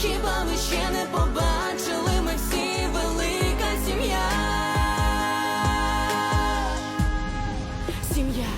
хіба ви ще не побачили ми всі велика сім'я, сім'я.